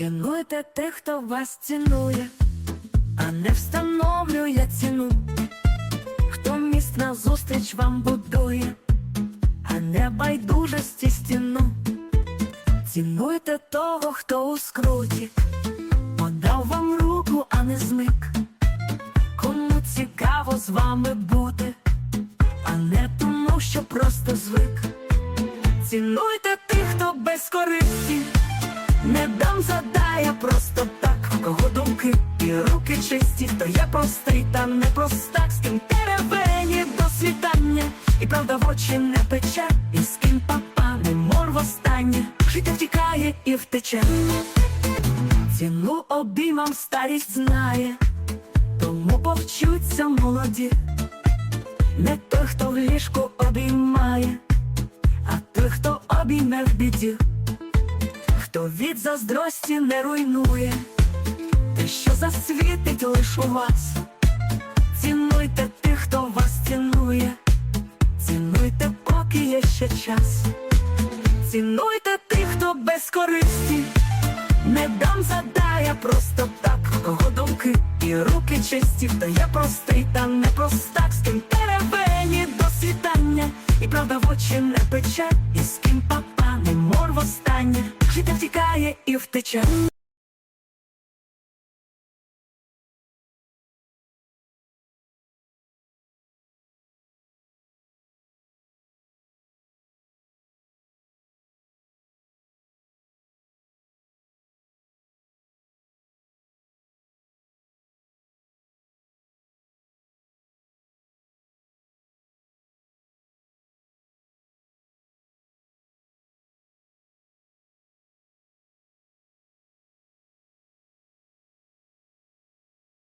Цінуйте тих, хто вас цінує, а не встановлює ціну. Хто міст назустріч вам будує, а не байдужості стіну. Цінуйте того, хто у скруті, подав вам руку, а не зник. Кому цікаво з вами бути, а не тому, що просто звик. Цінуйте тих, хто без користі, не дам задая просто так, в кого думки і руки чисті, хто я простий та не простак, з ким теревені до світання, і правда в очі не пече, і з ким папа не мор востаннє, життя втікає і втече. Ціну обіймам старість знає, тому повчуться молоді, не той, хто в ліжку обіймає, а той, хто обійме в біді, хто від заздрості не руйнує, те, що засвітить лиш у вас. Цінуйте тих, хто вас цінує, цінуйте, поки є ще час. Цінуйте тих, хто без користі, не дам задая просто так, кого думки і руки чисті, хто я простий та не простак, з ким теревені до світання, і правда в очі не пече, і з ким папа мор востаннє, життя втікає і втече.